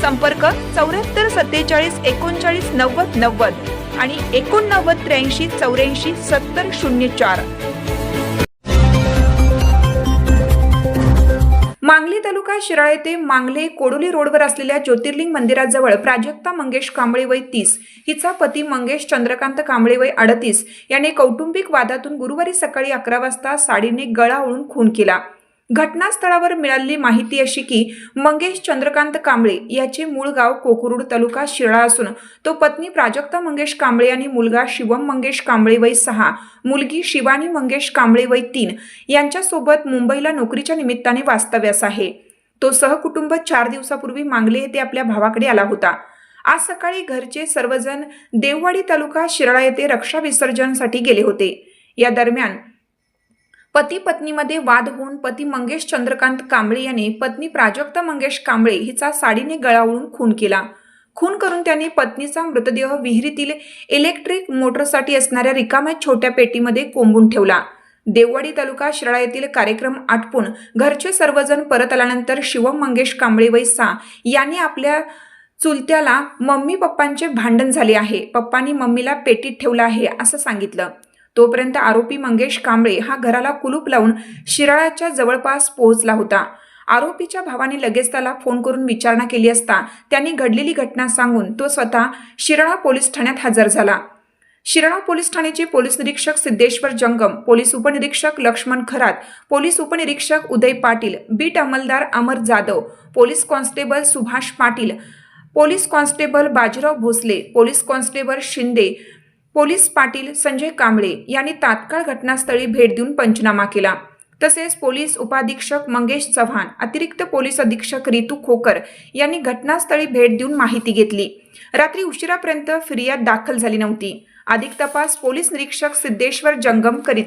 संपर्क चौऱ्याहत्तर सत्तेचाळीस एकोणचाळीस नव्वद नव्वद आणि एकोणनव्वद त्र्याऐंशी चौऱ्याऐंशी सत्तर शून्य चार. मांगली तालुका शिराळ येथे मांगले कोडोली रोडवर असलेल्या ज्योतिर्लिंग मंदिराजवळ प्राजक्ता मंगेश कांबळे वय तीस हिचा पती मंगेश चंद्रकांत कांबळे वय अडतीस याने कौटुंबिक वादातून गुरुवारी सकाळी अकरा वाजता साडीने गळा ओळून खून केला. घटनास्थळावर मिळालेली माहिती अशी की मंगेश चंद्रकांत कांबळे याचे मूळ गाव कोकरूड तालुका शिराळा असून तो पत्नी प्राजक्ता मंगेश कांबळे आणि मुलगा शिवम मंगेश कांबळे वय सहा मुलगी शिवानी मंगेश कांबळे वय तीन यांच्यासोबत मुंबईला नोकरीच्या निमित्ताने वास्तव्यास आहे. तो सहकुटुंब चार दिवसापूर्वी मांगले येथे आपल्या भावाकडे आला होता. आज सकाळी घरचे सर्वजण देववाडी तालुका शिराळा येथे रक्षा विसर्जनसाठी गेले होते. या दरम्यान पती पत्नीमध्ये वाद होऊन पती मंगेश चंद्रकांत कांबळे याने पत्नी प्राजक्ता मंगेश कांबळे हिचा साडीने गळावळून खून केला. खून करून त्याने पत्नीचा मृतदेह विहिरीतील इलेक्ट्रिक मोटरसाठी असणाऱ्या रिकाम्या छोट्या पेटीमध्ये कोंबून ठेवला. देववाडी तालुका शिराळा येथील कार्यक्रम आटपून घरचे सर्वजण परत आल्यानंतर शिवम मंगेश कांबळे वैसा यांनी आपल्या चुलत्याला मम्मी पप्पांचे भांडण झाले आहे. पप्पांनी मम्मीला पेटीत ठेवलं आहे असं सांगितलं. तोपर्यंत आरोपी मंगेश कांबळे हा घराला कुलूप लावून शिराळाच्या जवळपास पोहोचला होता. आरोपीच्या भावाने लगेच त्याला फोन करून विचारणा केली असता त्यांनी घडलेली घटना सांगून तो स्वतः शिराळा पोलीस ठाण्यात हजर झाला. शिराळा पोलीस ठाण्याचे पोलीस निरीक्षक सिद्धेश्वर जंगम पोलीस उपनिरीक्षक लक्ष्मण खरात पोलीस उपनिरीक्षक Uday Patil beat अंमलदार Amar Jadhav police constable Subhash Patil police constable Bajirao Bhosale police constable Shinde police Patil Sanjay Kambale यांनी तात्काळ घटनास्थळी भेट देऊन पंचनामा केला. तसेच पोलीस उपाधीक्षक मंगेश चव्हाण अतिरिक्त पोलीस अधीक्षक रितू खोकर यांनी घटनास्थळी भेट देऊन माहिती घेतली. रात्री उशिरापर्यंत फिर्याद दाखल झाली नव्हती. अधिक तपास पोलीस निरीक्षक सिद्धेश्वर जंगम करीत